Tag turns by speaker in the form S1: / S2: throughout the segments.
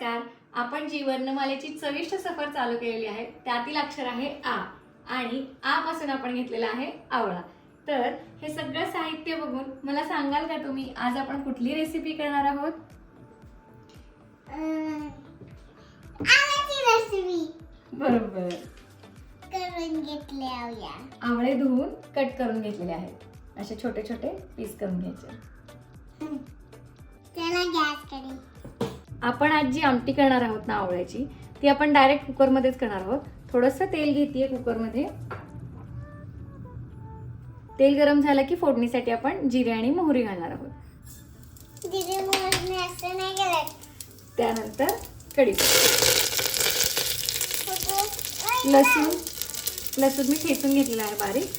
S1: नमस्कार. आपण जी वर्णमालेची चविष्ट सफर चालू केलेली आहे. त्यातील अक्षर आहे आ आणि आ पासून आपण घेतलेला आहे आवळा. तर हे सगळं साहित्य बघून मला सांगाल का तुम्ही? आज आपण कुठली रेसिपी करणार आहोत? बरोबर.
S2: करून घेतले
S1: आवळे धुवून कट करून घेतलेले आहेत. असे छोटे छोटे पीस करून घ्यायचे.
S2: त्याला गॅसकडे
S1: आपण आज जी आमटी करणार आहोत ना आवळ्याची ती आपण डायरेक्ट कुकरमध्येच करणार आहोत. थोडंसं तेल घेते कुकरमध्ये तेल गरम झालं की फोडणीसाठी आपण जिरे आणि मोहरी घालणार आहोत.
S2: असं नाही केलं
S1: त्यानंतर कढीपत्ता. लसूण. लसूण मी ठेचून घेतलेला आहे बारीक.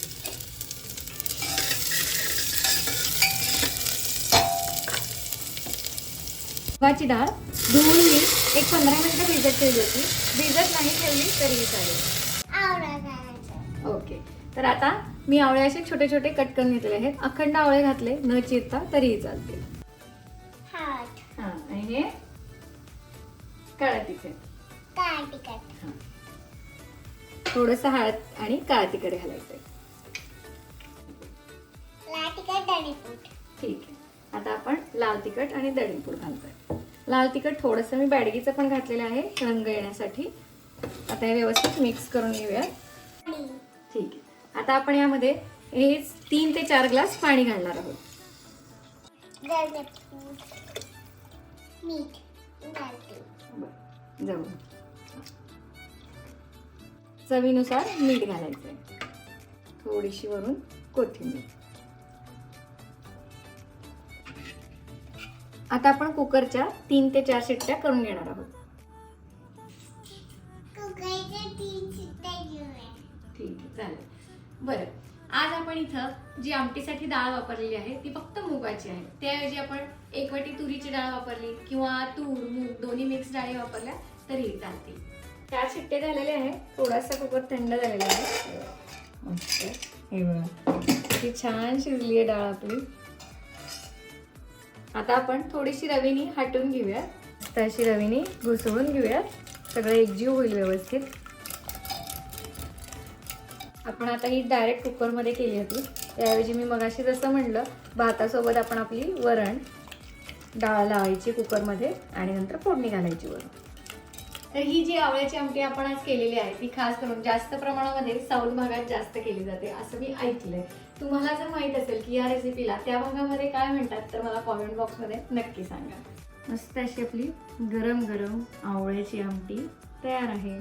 S1: मुगाची डाळ धुवून मी एक पंधरा मिनिटं भिजत ठेवली होती. भिजत नाही ठेवली तरीही चालेल.
S2: घालायचं
S1: ओके. तर आता मी आवळे असे छोटे छोटे कट करून घेतलेले आहेत. अखंड आवळे घातले न चिरता तरीही हां आणि हे काळा तिखट. थोडस हळद आणि काळा तिखट
S2: तिखट डणीपूट
S1: ठीक आहे. आता आपण लाल तिखट आणि दळीपूड घालतोय. लाल तिखट थोडंसं मी बॅडगीचं पण घातलेलं आहे रंग येण्यासाठी. आता हे व्यवस्थित मिक्स करून घेऊया. ठीक आहे. आता आपण यामध्ये हेच तीन ते चार ग्लास पाणी घालणार आहोत. जाऊ. चवीनुसार मीठ घालायचंय. थोडीशी वरून कोथिंबीर. आता आपण कुकरच्या तीन ते चार शिट्ट्या करून घेणार आहोत. ठीक आहे चालेल. बरं. आज आपण इथं जी आमटीसाठी डाळ वापरलेली आहे ती फक्त मुगाची आहे. त्याऐवजी आपण एक वाटी तुरीची डाळ वापरली किंवा तूर मूग दोन्ही मिक्स डाळी वापरल्या तरीही चालतील. चार शिट्टे झालेले आहे थोडासा कुकर थंड झालेला आहे. मस्त. हे बघा. छान शिजली आहे डाळ आपली. आता आपण थोडीशी रवीनी हटवून घेऊया तशी रवीनी घुसळून घेऊया सगळं एकजीव होईल व्यवस्थित. आपण आता ही डायरेक्ट कुकरमध्ये केली होती. त्याऐवजी मी मगाशी जसं म्हणलं भातासोबत आपण आपली वरण डाळ लावायची कुकरमध्ये आणि नंतर फोडणी घालायची वरण तर ही जी आवळ्याची आमटी आपण आज केलेली आहे ती खास करून जास्त प्रमाणामध्ये साऊथ भागात जास्त केली जाते असं मी ऐकलंय. तुम्हाला जर माहीत असेल की या रेसिपीला त्या भागामध्ये काय म्हणतात तर मला कॉमेंट बॉक्समध्ये नक्की सांगा. मस्त अशी आपली गरम गरम आवळ्याची आमटी तयार आहे.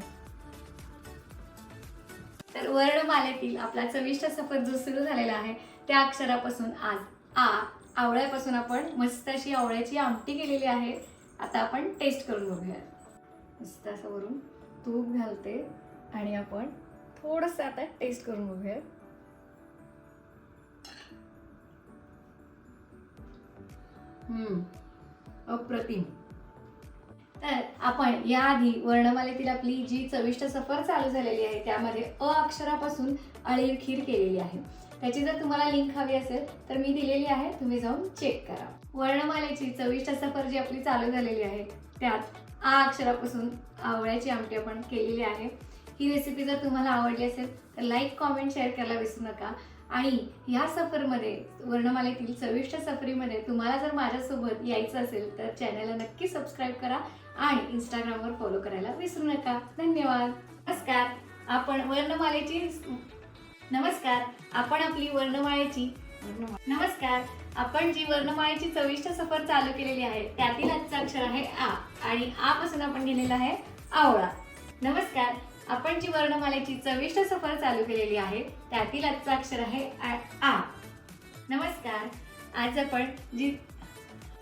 S1: तर वर्णमालेतील आपला चविष्ट सफर जो सुरू झालेला आहे त्या अक्षरापासून आज आ आवळ्यापासून आपण मस्त अशी आवळ्याची आमटी केलेली आहे. आता आपण टेस्ट करून बघूया मस्त असं वरून तूप घालते आणि आपण थोडंसं आता टेस्ट करून बघूया हम्म अप्रतिम. तर आपण याआधी वर्णमालेतील आपली जी चविष्ट सफर चालू झालेली आहे त्यामध्ये अ अक्षरापासून अळीव खीर केलेली आहे. त्याची जर तुम्हाला लिंक हवी असेल तर मी दिलेली आहे तुम्ही जाऊन चेक करा. वर्णमालेची चविष्ट सफर जी आपली चालू झालेली आहे त्यात आ अक्षरापासून आवळ्याची आमटी आपण केलेली आहे. ही रेसिपी जर तुम्हाला आवडली असेल तर लाईक कॉमेंट शेअर करायला विसरू नका. आणि ह्या सफरमध्ये वर्णमालेतील चविष्ट सफरीमध्ये तुम्हाला जर माझ्यासोबत यायचं असेल तर चॅनलला नक्की सबस्क्राईब करा आणि इंस्टाग्रामवर फॉलो करायला विसरू नका. धन्यवाद. नमस्कार. आपण वर्णमालेची नमस्कार. आपण आपली वर्णमाळेची नमस्कार. आपण जी वर्णमाळेची चविष्ट सफर चालू केलेली आहे त्यातील आजचं अक्षर आहे आ. आणि आ पासून आपण घेतलेला आहे आवळा. नमस्कार. आपण जी वर्णमालेची चविष्ट सफर चालू केलेली आहे त्यातील आजचं अक्षर आहे आ आ. नमस्कार. आज आपण जी